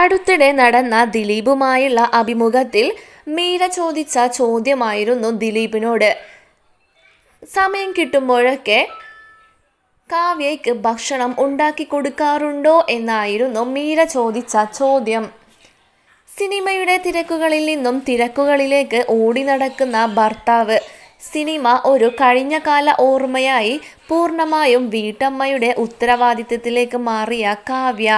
അടുത്തിടെ നടന്ന ദിലീപുമായുള്ള അഭിമുഖത്തിൽ മീര ചോദിച്ച ചോദ്യമായിരുന്നു ദിലീപിനോട്. സമയം കിട്ടുമ്പോഴൊക്കെ കാവ്യയ്ക്ക് ഭക്ഷണം ഉണ്ടാക്കി കൊടുക്കാറുണ്ടോ എന്നായിരുന്നു മീര ചോദിച്ച ചോദ്യം. സിനിമയുടെ തിരക്കുകളിൽ നിന്നും തിരക്കുകളിലേക്ക് ഓടി നടക്കുന്ന ഭർത്താവ് സിനിമ ഒരു കഴിഞ്ഞകാല ഓർമ്മയായി പൂർണമായും വീട്ടമ്മയുടെ ഉത്തരവാദിത്തത്തിലേക്ക് മാറിയ കാവ്യ.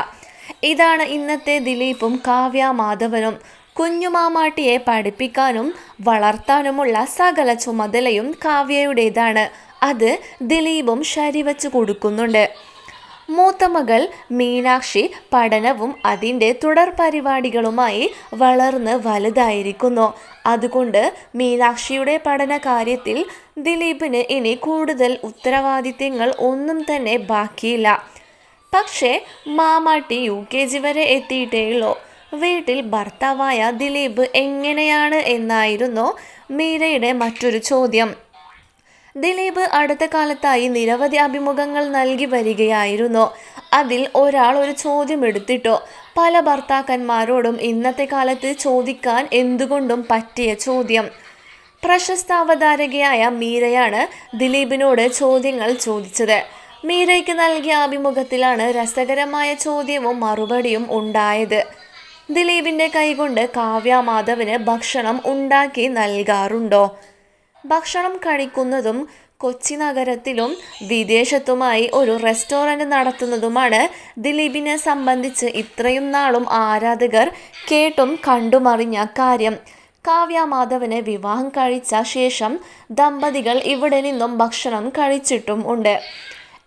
ഇതാണ് ഇന്നത്തെ ദിലീപും കാവ്യ മാധവനും. കുഞ്ഞുമാമാട്ടിയെ പഠിപ്പിക്കാനും വളർത്താനുമുള്ള സകല ചുമതലയും കാവ്യയുടേതാണ്. അത് ദിലീപും ശരിവച്ചു കൊടുക്കുന്നുണ്ട്. മൂത്ത മകൾ മീനാക്ഷി പഠനവും അതിന്റെ തുടർ പരിപാടികളുമായി വളർന്ന് വലുതായിരിക്കുന്നു. അതുകൊണ്ട് മീനാക്ഷിയുടെ പഠന കാര്യത്തിൽ ദിലീപിന് ഇനി കൂടുതൽ ഉത്തരവാദിത്യങ്ങൾ ഒന്നും തന്നെ ബാക്കിയില്ല. പക്ഷേ മാമാട്ടി യു കെ ജി വരെ എത്തിയിട്ടേയുള്ളൂ. വീട്ടിൽ ഭർത്താവായ ദിലീപ് എങ്ങനെയാണ് എന്നായിരുന്നു മീരയുടെ മറ്റൊരു ചോദ്യം. ദിലീപ് അടുത്ത കാലത്തായി നിരവധി അഭിമുഖങ്ങൾ നൽകി വരികയായിരുന്നു. അതിൽ ഒരാൾ ഒരു ചോദ്യം എടുത്തിട്ടോ. പല ഭർത്താക്കന്മാരോടും ഇന്നത്തെ കാലത്ത് ചോദിക്കാൻ എന്തുകൊണ്ടും പറ്റിയ ചോദ്യം. പ്രശസ്ത അവതാരകയായ മീരയാണ് ദിലീപിനോട് ചോദ്യങ്ങൾ ചോദിച്ചത്. മീരയ്ക്ക് നൽകിയ അഭിമുഖത്തിലാണ് രസകരമായ ചോദ്യവും മറുപടിയും ഉണ്ടായത്. ദിലീപിന്റെ കൈകൊണ്ട് കാവ്യ മാധവന് ഭക്ഷണം ഉണ്ടാക്കി നൽകാറുണ്ടോ? ഭക്ഷണം കഴിക്കുന്നതും കൊച്ചി നഗരത്തിലും വിദേശത്തുമായി ഒരു റെസ്റ്റോറന്റ് നടത്തുന്നതുമാണ് ദിലീപിനെ സംബന്ധിച്ച് ഇത്രയും നാളും ആരാധകർ കേട്ടും കണ്ടുമറിഞ്ഞ കാര്യം. കാവ്യ മാധവനെ വിവാഹം കഴിച്ച ശേഷം ദമ്പതികൾ ഇവിടെ നിന്നും ഭക്ഷണം കഴിച്ചിട്ടും ഉണ്ട്.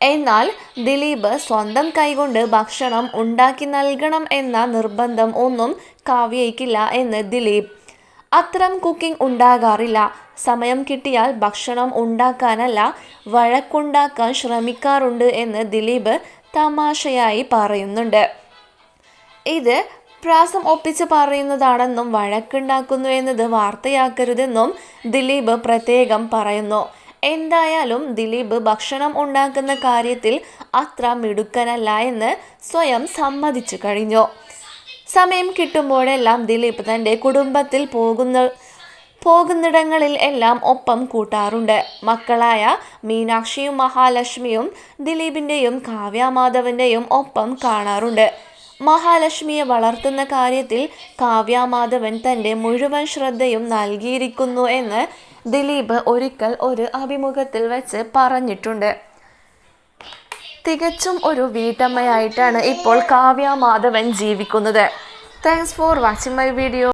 എന്നാൽ ദിലീപ് സ്വന്തം കൈകൊണ്ട് ഭക്ഷണം ഉണ്ടാക്കി നൽകണം എന്ന നിർബന്ധം ഒന്നും കാവ്യയ്ക്കില്ല എന്ന് ദിലീപ്. അത്തരം കുക്കിംഗ് ഉണ്ടാകാറില്ല. സമയം കിട്ടിയാൽ ഭക്ഷണം ഉണ്ടാക്കാനല്ല വഴക്കുണ്ടാക്കാൻ ശ്രമിക്കാറുണ്ട് എന്ന് ദിലീപ് തമാശയായി പറയുന്നുണ്ട്. ഇത് പ്രാസം ഒപ്പിച്ച് പറയുന്നതാണെന്നും വഴക്കുണ്ടാക്കുന്നു എന്നത് വാർത്തയാക്കരുതെന്നും ദിലീപ് പ്രത്യേകം പറയുന്നു. എന്തായാലും ദിലീപ് ഭക്ഷണം ഉണ്ടാക്കുന്ന കാര്യത്തിൽ അത്ര മിടുക്കനല്ല എന്ന് സ്വയം സമ്മതിച്ചു കഴിഞ്ഞു. സമയം കിട്ടുമ്പോഴെല്ലാം ദിലീപ് തന്റെ കുടുംബത്തിൽ പോകുന്ന പോകുന്നിടങ്ങളിൽ എല്ലാം ഒപ്പം കൂട്ടാറുണ്ട്. മക്കളായ മീനാക്ഷിയും മഹാലക്ഷ്മിയും ദിലീപിന്റെയും കാവ്യമാധവന്റെയും ഒപ്പം കാണാറുണ്ട്. മഹാലക്ഷ്മിയെ വളർത്തുന്ന കാര്യത്തിൽ കാവ്യമാധവൻ തന്റെ മുഴുവൻ ശ്രദ്ധയും നൽകിയിരിക്കുന്നു എന്ന് ദിലീപ് ഒരിക്കൽ ഒരു അഭിമുഖത്തിൽ വെച്ച് പറഞ്ഞിട്ടുണ്ട്. തികച്ചും ഒരു വീട്ടമ്മയായിട്ടാണ് ഇപ്പോൾ കാവ്യ മാധവൻ ജീവിക്കുന്നത്. Thanks for watching my video